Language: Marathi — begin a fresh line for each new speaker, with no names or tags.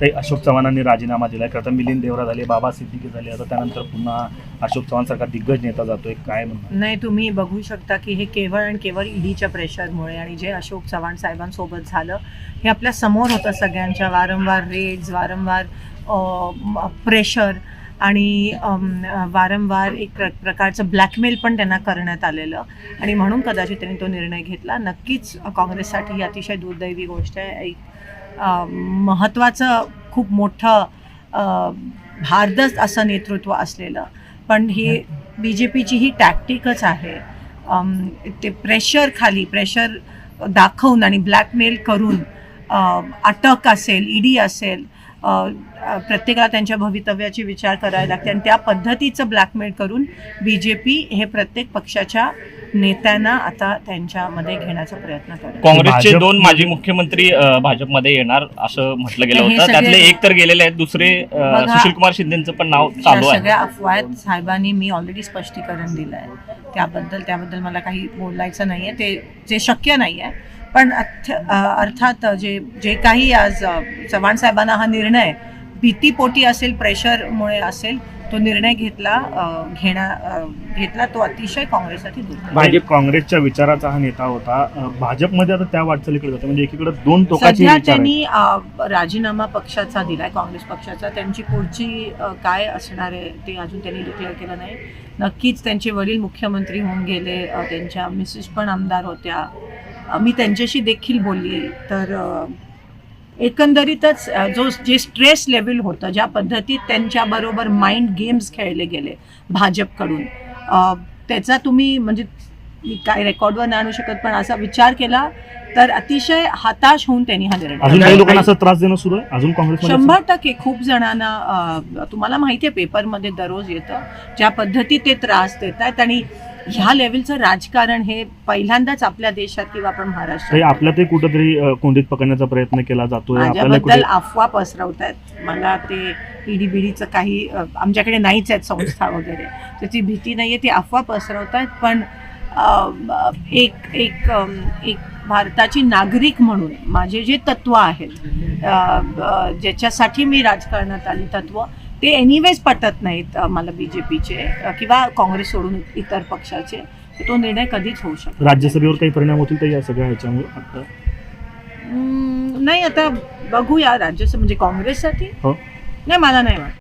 काही अशोक चव्हाणांनी राजीनामा दिला आहे प्रथम मिलिंद देवरा झाले बाबा सिद्दीकी झाले. आता त्यानंतर पुन्हा अशोक चव्हाण सारखा दिग्गज नेता जातोय. काय म्हणून
नाही तुम्ही बघू शकता की हे केवळ आणि केवळ ईडीच्या प्रेशरमुळे आणि जे अशोक चव्हाण साहेबांसोबत झालं हे आपल्यासमोर होतं सगळ्यांच्या वारंवार रेड्स वारंवार प्रेशर आणि वारंवार एक प्र प्रकारचं ब्लॅकमेल पण त्यांना करण्यात आलेलं. आणि म्हणून कदाचित त्यांनी तो निर्णय घेतला. नक्कीच काँग्रेससाठी ही अतिशय दुर्दैवी गोष्ट आहे. एक महत्त्वाचं खूप मोठं भारदस्त असं नेतृत्व असलेलं. पण ही बी जे पीची ही टॅक्टिकच आहे. ते प्रेशर खाली प्रेशर दाखवून आणि ब्लॅकमेल करून अटक असेल ईडी असेल प्रत्येकाला त्यांच्या भवितव्याची विचार करायला लागते. आणि त्या पद्धतीचं ब्लॅकमेल करून बी जे पी हे प्रत्येक पक्षाच्या नेत्यांना आता त्यांच्यामध्ये घेण्याचा प्रयत्न करेल
काँग्रेसचे दोन माजी मुख्यमंत्री भाजपमध्ये येणार असं म्हटलं गेलं होतं. त्यातले एक तर गेलेले आहेत दुसरे सुशील कुमार शिंदेचं पण नाव चालू आहे.
सगळ्या अफवा आहेत साहेबांनी मी ऑलरेडी स्पष्टीकरण दिलं आहे त्याबद्दल त्याबद्दल मला काही बोलायचं नाही आहे ते जे शक्य नाही आहे पण अथ अर्थात जे जे काही आज चव्हाण साहेबांना हा निर्णय भीतीपोटी असेल प्रेशरमुळे असेल तो निर्णय घेतला घेणा घेतला तो अतिशय काँग्रेससाठी
भाजप काँग्रेसच्या विचाराचा हा नेता होता भाजपमध्ये आता त्या वाटचालीकडे जाते. म्हणजे एकीकडे दोन
सध्या. त्यांनी राजीनामा पक्षाचा दिलाय काँग्रेस पक्षाचा. त्यांची पुढची काय असणार आहे ते अजून त्यांनी डिक्लेअर केलं नाही. नक्कीच त्यांचे वडील मुख्यमंत्री होऊन गेले त्यांच्या मिसेस पण आमदार होत्या. मी त्यांच्याशी देखील बोलली. तर एकंदरीतच जो जे स्ट्रेस लेवल होतं ज्या पद्धतीत त्यांच्याबरोबर माइंड गेम्स खेळले गेले भाजपकडून त्याचा तुम्ही म्हणजे मी काय रेकॉर्डवर नाही आणू शकत पण असा विचार केला तर अतिशय हताश होऊन त्यांनी हा निर्णय
त्रास देणं सुरू आहे? अजून काँग्रेसमध्ये
शंभर टक्के खूप जणांना तुम्हाला माहिती आहे पेपरमध्ये दररोज येतं. ज्या पद्धतीत ते त्रास देत आहेत आणि ह्या लेवलचं राजकारण हे पहिल्यांदाच आपल्या देशात किंवा आपण महाराष्ट्रात
आपल्यातही कुठंतरी कोंडीत पकडण्याचा प्रयत्न केला
माझ्याबद्दल
कुठे
अफवा पसरवत आहेत मला ते ईडी बिडीचं काही आमच्याकडे नाहीच आहेत संस्था वगैरे. त्याची भीती नाही आहे ती अफवा पसरवत आहेत पण एक एक एक भारताची नागरिक म्हणून माझे जे तत्त्व आहेत ज्याच्यासाठी मी राजकारणात आली तत्त्व ते एनिवेज पटत नाहीत मला बी जे पीचे किंवा काँग्रेस सोडून इतर पक्षाचे. तो निर्णय कधीच होऊ शकतो
राज्यसभेवर काही परिणाम होतील तर या सगळ्या ह्याच्यामुळे
नाही आता बघूया राज्यसभा म्हणजे काँग्रेससाठी?
हो.
नाही मला नाही वाटत.